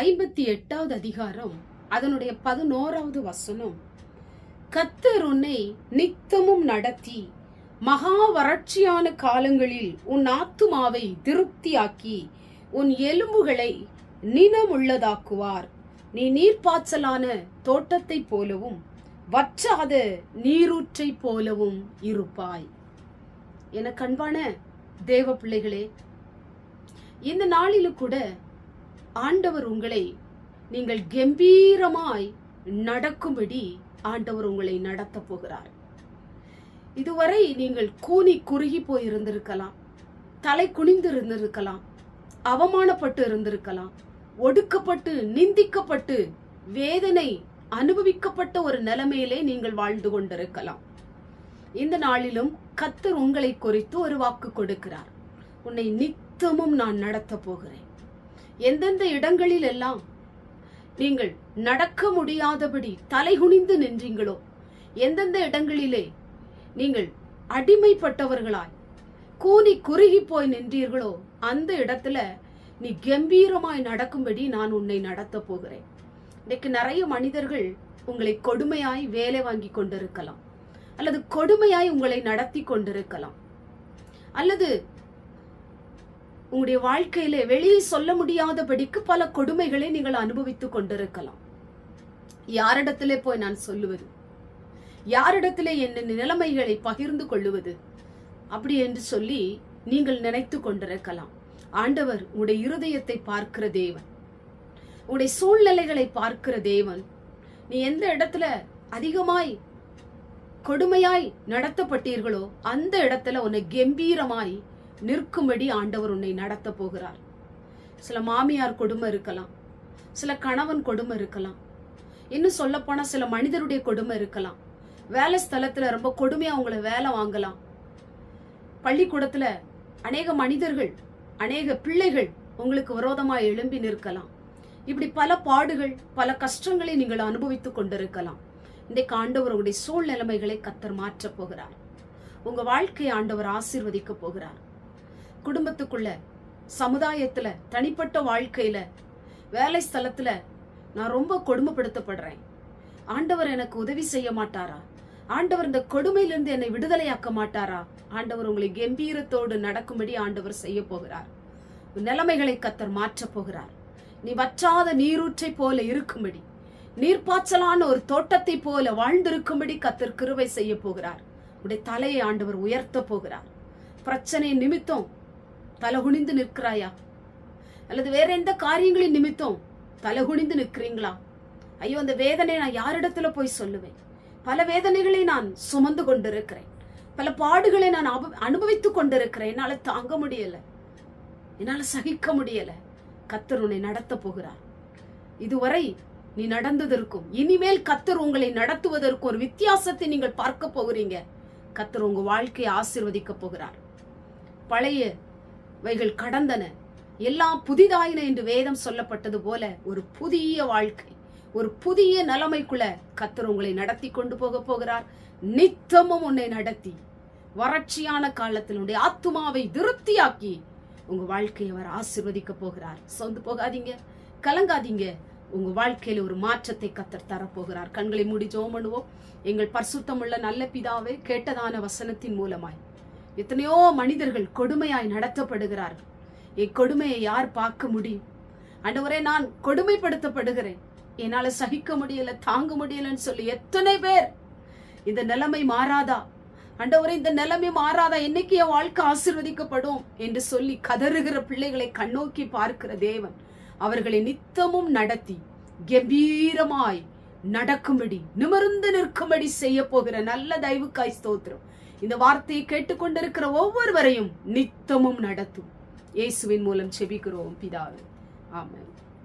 ஐம்பத்தி எட்டாவது அதிகாரம் அதனுடைய பதினோராவது வசனம். கத்தர் உன்னை நித்தமும் நடத்தி மகா வறட்சியான காலங்களில் உன் ஆத்துமாவை திருப்தியாக்கி உன் எலும்புகளை நினமுள்ளதாக்குவார். நீ நீர்ப்பாய்ச்சலான தோட்டத்தைப் போலவும் வற்றாத நீரூற்றைப் போலவும் இருப்பாய். என கண்பான தேவ பிள்ளைகளே இந்த நாளிலும் கூட ஆண்டவர் உங்களை நீங்கள் கம்பீரமாய் நடக்கும்படி ஆண்டவர் உங்களை நடத்த போகிறார். இதுவரை நீங்கள் கூனி குறுகி போய் இருந்திருக்கலாம் தலை குனிந்து இருந்திருக்கலாம் அவமானப்பட்டு இருந்திருக்கலாம் ஒடுக்கப்பட்டு நிந்திக்கப்பட்டு வேதனை அனுபவிக்கப்பட்ட ஒரு நிலைமையிலே நீங்கள் வாழ்ந்து கொண்டிருக்கலாம். இந்த நாளிலும் கத்தர் உங்களை குறித்து ஒரு வாக்கு கொடுக்கிறார். உன்னை நித்தமும் நான் நடத்த போகிறேன். எந்தெந்த இடங்களில் எல்லாம் நீங்கள் நடக்க முடியாதபடி தலைகுனிந்து நின்றீங்களோ எந்தெந்த இடங்களிலே நீங்கள் அடிமைப்பட்டவர்களாய் கூனி குறுகி போய் நின்றீர்களோ அந்த இடத்துல நீ கம்பீரமாய் நடக்கும்படி நான் உன்னை நடத்த போகிறேன். இன்னைக்கு நிறைய மனிதர்கள் உங்களை கொடுமையாய் வேலை வாங்கி கொண்டிருக்கலாம். அல்லது கொடுமையாய் உங்களை நடத்தி கொண்டிருக்கலாம். அல்லது உங்களுடைய வாழ்க்கையில வெளியே சொல்ல முடியாதபடிக்கு பல கொடுமைகளை நீங்கள் அனுபவித்துக் கொண்டிருக்கலாம். யாரிடத்திலே போய் நான் சொல்லுவது? யாரிடத்திலே என் நிலைமைகளை பகிர்ந்து கொள்ளுவது? அப்படி என்று சொல்லி நீங்கள் நினைத்து கொண்டிருக்கலாம். ஆண்டவர் உடைய இருதயத்தை பார்க்கிற தேவன். உடைய சூழ்நிலைகளை பார்க்கிற தேவன். நீ எந்த இடத்துல அதிகமாய் கொடுமையாய் நடத்தப்பட்டீர்களோ அந்த இடத்துல உன்னை கம்பீரமாய் நிற்கும்படி ஆண்டவர் உன்னை நடத்த போகிறார். சில மாமியார் கொடுமை இருக்கலாம் சில கணவன் கொடுமை இருக்கலாம் இன்னும் சொல்லப்போனால் சில மனிதருடைய கொடுமை இருக்கலாம். வேலை ஸ்தலத்தில் ரொம்ப கொடுமையாக அவங்கள வேலை வாங்கலாம். பள்ளிக்கூடத்தில் அநேக மனிதர்கள் அநேக பிள்ளைகள் உங்களுக்கு விரோதமாக எழும்பி நிற்கலாம். இப்படி பல பாடுகள் பல கஷ்டங்களை நீங்கள் அனுபவித்துக் கொண்டிருக்கலாம். இன்றைக்கு ஆண்டவர் உங்களுடைய சூழ்நிலைமைகளை கத்தர் மாற்றப் போகிறார். உங்கள் வாழ்க்கையை ஆண்டவர் ஆசீர்வதிக்க போகிறார். குடும்பத்துக்குள்ள சமுதாயத்துல தனிப்பட்ட வாழ்க்கையில வேலை ஸ்தலத்துல நான் ரொம்ப கொடுமைப்படுத்தப்படுறேன். ஆண்டவர் எனக்கு உதவி செய்ய மாட்டாரா? ஆண்டவர் இந்த கொடுமையிலிருந்து என்னை விடுதலையாக்க மாட்டாரா? ஆண்டவர் உங்களை கம்பீரத்தோடு நடக்கும்படி ஆண்டவர் செய்ய போகிறார். நிலைமைகளை கத்தர் மாற்றப் போகிறார். நீ வற்றாத நீரூற்றை போல இருக்கும்படி நீர்ப்பாய்ச்சலான ஒரு தோட்டத்தை போல வாழ்ந்திருக்கும்படி கத்தர் கிருவை செய்ய போகிறார். உடைய தலையை ஆண்டவர் உயர்த்த போகிறார். பிரச்சனை நிமித்தம் தலகுனிந்து நிற்கிறாயா? அல்லது வேற எந்த காரியங்களின் நிமித்தம் தலகுனிந்து நிற்கிறீங்களா? ஐயோ அந்த வேதனை நான் யாரிடத்துல போய் சொல்லுவேன்? பல வேதனைகளை நான் சுமந்து கொண்டிருக்கிறேன். பல பாடுகளை நான் அப- அனுபவித்துக் கொண்டிருக்கிறேன். என்னால தாங்க முடியல. என்னால சகிக்க முடியல. கத்தர் உன்னை நடத்த போகிறார். இதுவரை நீ நடந்ததற்கும் இனிமேல் கத்தர் உங்களை நடத்துவதற்கும் ஒரு வித்தியாசத்தை நீங்கள் பார்க்க போகிறீங்க. கத்தர் உங்க வாழ்க்கையை ஆசிர்வதிக்க போகிறார். பழைய வைகள் கடந்தன. எல்லாம் புதிதாயின என்று வேதம் சொல்லப்பட்டது போல ஒரு புதிய வாழ்க்கை ஒரு புதிய நிலைமைக்குள்ள கத்தர் உங்களை நடத்தி கொண்டு போக போகிறார். நித்தமும் உன்னை நடத்தி வறட்சியான காலத்தில் உன்னுடைய ஆத்துமாவை திருப்தியாக்கி உங்க வாழ்க்கையை அவர் ஆசிர்வதிக்க போகிறார். சொந்து போகாதீங்க கலங்காதீங்க. உங்க வாழ்க்கையில ஒரு மாற்றத்தை கத்தர் தரப்போகிறார். கண்களை மூடி ஜோம் பண்ணுவோம். எங்கள் பர்சுத்தமுள்ள நல்ல பிதாவே கேட்டதான வசனத்தின் மூலமாய் எத்தனையோ மனிதர்கள் கொடுமையாய் நடத்தப்படுகிறார்கள். இக்கொடுமையை யார் பார்க்க முடியும்? அண்டவரே நான் கொடுமைப்படுத்தப்படுகிறேன். என்னால சகிக்க முடியல தாங்க முடியலன்னு சொல்லி எத்தனை பேர் இந்த நிலைமை மாறாதா? அண்டவரே இந்த நிலைமை மாறாதா? என்னைக்கு என் வாழ்க்கை ஆசீர்வதிக்கப்படும் என்று சொல்லி கதறுகிற பிள்ளைகளை கண்ணோக்கி பார்க்கிற தேவன் அவர்களை நித்தமும் நடத்தி கம்பீரமாய் நடக்கும்படி நிமிர்ந்து நிற்கும்படி செய்ய போகிற நல்ல தயவுக்காய் ஸ்தோத்திரம். இந்த வார்த்தையை கேட்டுக்கொண்டிருக்கிற ஒவ்வொருவரையும் நித்தமும் நடத்தும். இயேசுவின் மூலம் செபிக்கிறோம் பிதாவே. ஆமாம்